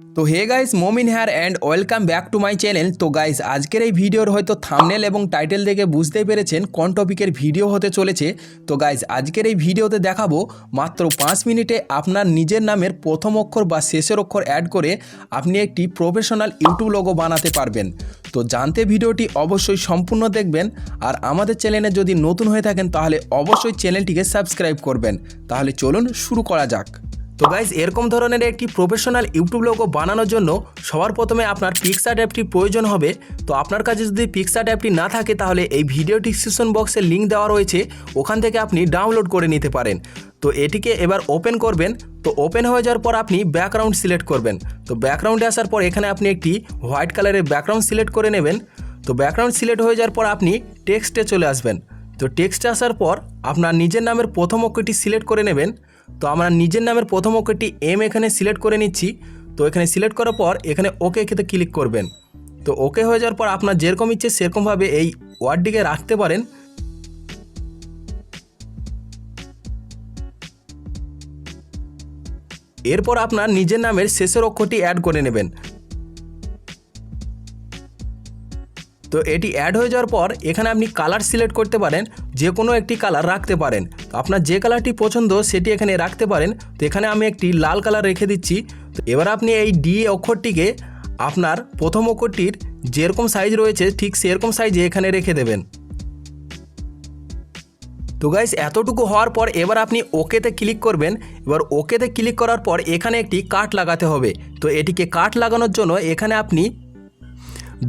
তো hey guys Momin here and welcome back to my channel তো guys আজকের এই ভিডিওর হয়তো থামনেল এবং টাইটেল দেখে বুঝতেই পেরেছেন কোন টপিকের ভিডিও হতে চলেছে। তো গাইস আজকের এই ভিডিওতে দেখাবো মাত্র পাঁচ মিনিটে আপনার নিজের নামের প্রথম অক্ষর বা শেষের অক্ষর অ্যাড করে আপনি একটি প্রফেশনাল ইউটিউব লোগো বানাতে পারবেন। তো জানতে ভিডিওটি অবশ্যই সম্পূর্ণ দেখবেন আর আমাদের চ্যানেলে যদি নতুন হয়ে থাকেন তাহলে অবশ্যই চ্যানেলটিকে সাবস্ক্রাইব করবেন। তাহলে চলুন শুরু করা যাক। তো গাইজ এরকম ধরনের একটি প্রফেশনাল ইউটিউব লোগো বানানোর জন্য সবার প্রথমে আপনার পিক্সার্ট অ্যাপটি প্রয়োজন হবে। তো আপনার কাছে যদি পিক্সার্ট অ্যাপটি না থাকে, তাহলে এই ভিডিও ডিসক্রিপশন বক্সে লিঙ্ক দেওয়া রয়েছে। ওখান থেকে আপনি ডাউনলোড করে নিতে পারেন। তো এটিকে এবার ওপেন করবেন। তো ওপেন হয়ে যাওয়ার পর আপনি ব্যাকগ্রাউন্ড সিলেক্ট করবেন। তো ব্যাকগ্রাউন্ডে আসার পর এখানে আপনি একটি হোয়াইট কালারের ব্যাকগ্রাউন্ড সিলেক্ট করে নেবেন। তো ব্যাকগ্রাউন্ড সিলেক্ট হয়ে যাওয়ার পর আপনি টেক্সটে চলে আসবেন। তো টেক্সটে আসার পর আপনার নিজের নামের প্রথম অক্ষরটি সিলেক্ট করে নেবেন। তো আমরা নিজের নামের প্রথম ওকেটি এম এখানে সিলেক্ট করে নিচ্ছি। তো এখানে সিলেক্ট করার পর এখানে ওকে খেতে ক্লিক করবেন। তো ওকে হয়ে যাওয়ার পর আপনার যেরকম ইচ্ছে সেরকমভাবে এই ওয়ার্ডটিকে রাখতে পারেন। এরপর আপনার নিজের নামের শেষের অক্ষরটি অ্যাড করে নেবেন। তো এটি অ্যাড হয়ে যাওয়ার পর এখানে আপনি কালার সিলেক্ট করতে পারেন, যে কোনো একটি কালার রাখতে পারেন। তো আপনার যে কালারটি পছন্দ সেটি এখানে রাখতে পারেন। তো এখানে আমি একটি লাল কালার রেখে দিচ্ছি। তো এবার আপনি এই ডি অক্ষরটিকে আপনার প্রথম অক্ষরটির যেরকম সাইজ রয়েছে, ঠিক সেরকম সাইজে এখানে রেখে দেবেন। তো গাইস এতটুকু হওয়ার পর এবার আপনি ওকেতে ক্লিক করবেন। এবার ওকেতে ক্লিক করার পর এখানে একটি কাট লাগাতে হবে। তো এটিকে কাট লাগানোর জন্য এখানে আপনি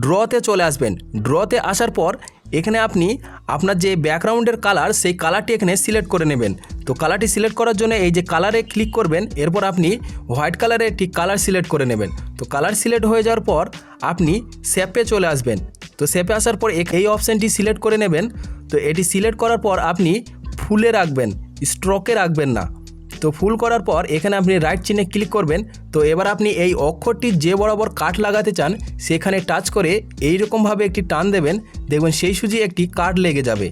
ড্রতে চলে আসবেন। ড্রতে আসার পর এখানে আপনি আপনার যে ব্যাকগ্রাউন্ডের কালার, সেই কালারটি এখানে সিলেক্ট করে নেবেন। তো কালারটি সিলেক্ট করার জন্য এই যে কালারে ক্লিক করবেন, এরপর আপনি হোয়াইট কালারে একটি কালার সিলেক্ট করে নেবেন। তো কালার সিলেক্ট হয়ে যাওয়ার পর আপনি শেপে চলে আসবেন। তো শেপে আসার পর এই অপশানটি সিলেক্ট করে নেবেন। তো এটি সিলেক্ট করার পর আপনি ফুলে রাখবেন, স্ট্রোকে রাখবেন না। তো ফুল করার পর এখানে আপনি রাইট চিহ্নে ক্লিক করবেন। তো এবার আপনি এই অক্ষরটি যে বরাবর কাট লাগাতে চান, সেখানে টাচ করে এই রকমভাবে একটি টান দেবেন। দেখবেন সেই সুজি একটি কাট লেগে যাবে।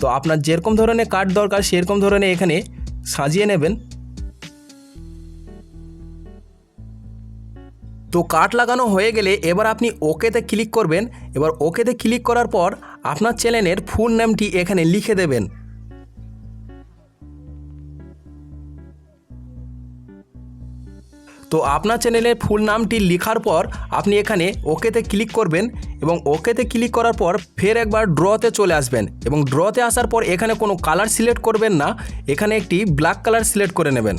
তো আপনার যেরকম ধরনের কাট দরকার, সেরকম ধরনের এখানে সাজিয়ে নেবেন। তো কাট লাগানো হয়ে গেলে এবার আপনি ওকেতে ক্লিক করবেন। এবার ওকেতে ক্লিক করার পর আপনার চ্যানেলের ফুল নামটি এখানে লিখে দেবেন। তো আপনার চ্যানেলের ফুল নামটি লেখার পর আপনি এখানে ওকেতে ক্লিক করবেন এবং ওকেতে ক্লিক করার পর ফের একবার ড্রতে চলে আসবেন এবং ড্রতে আসার পর এখানে কোনো কালার সিলেক্ট করবেন না, এখানে একটি ব্ল্যাক কালার সিলেক্ট করে নেবেন।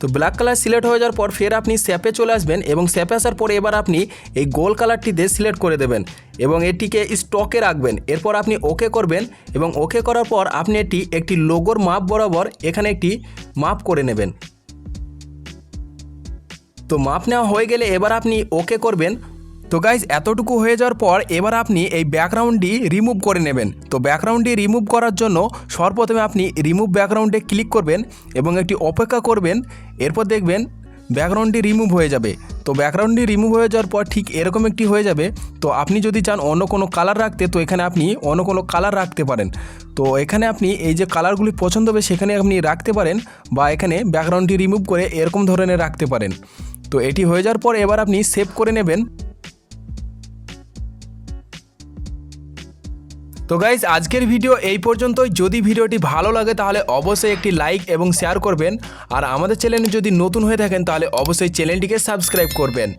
তো ব্ল্যাক কালার সিলেক্ট হয়ে যাওয়ার পর ফের আপনি স্যাপে চলে আসবেন এবং স্যাপে আসার পর এবার আপনি এই গোল কালারটিতে সিলেক্ট করে দেবেন এবং এটিকে স্টকে রাখবেন। এরপর আপনি ওকে করবেন এবং ওকে করার পর আপনি এটি একটি লোগোর মাপ বরাবর এখানে একটি মাপ করে নেবেন। তো মাপ নেওয়া হয়ে গেলে এবার আপনি ওকে করবেন। তো গাইজ এতটুকু হয়ে যাওয়ার পর এবার আপনি এই ব্যাকগ্রাউন্ডটি রিমুভ করে নেবেন। তো ব্যাকগ্রাউন্ডটি রিমুভ করার জন্য সর্বপ্রথমে আপনি রিমুভ ব্যাকগ্রাউন্ডে ক্লিক করবেন এবং একটি অপেক্ষা করবেন। এরপর দেখবেন ব্যাকগ্রাউন্ডটি রিমুভ হয়ে যাবে। তো ব্যাকগ্রাউন্ডটি রিমুভ হয়ে যাওয়ার পর ঠিক এরকম একটি হয়ে যাবে। তো আপনি যদি চান অন্য কোনো কালার রাখতে, তো এখানে আপনি অন্য কোনো কালার রাখতে পারেন। তো এখানে আপনি এই যে কালারগুলি পছন্দ হবে, সেখানে আপনি রাখতে পারেন বা এখানে ব্যাকগ্রাউন্ডটি রিমুভ করে এরকম ধরনের রাখতে পারেন। তো এটি হয়ে যাওয়ার পর এবার আপনি সেভ করে নেবেন। তো গাইজ আজকের ভিডিও এই পর্যন্তই। যদি ভিডিওটি ভালো লাগে, তাহলে অবশ্যই একটি লাইক এবং শেয়ার করবেন। আর আমাদের চ্যানেলে যদি নতুন হয়ে থাকেন, তাহলে অবশ্যই চ্যানেলটিকে সাবস্ক্রাইব করবেন।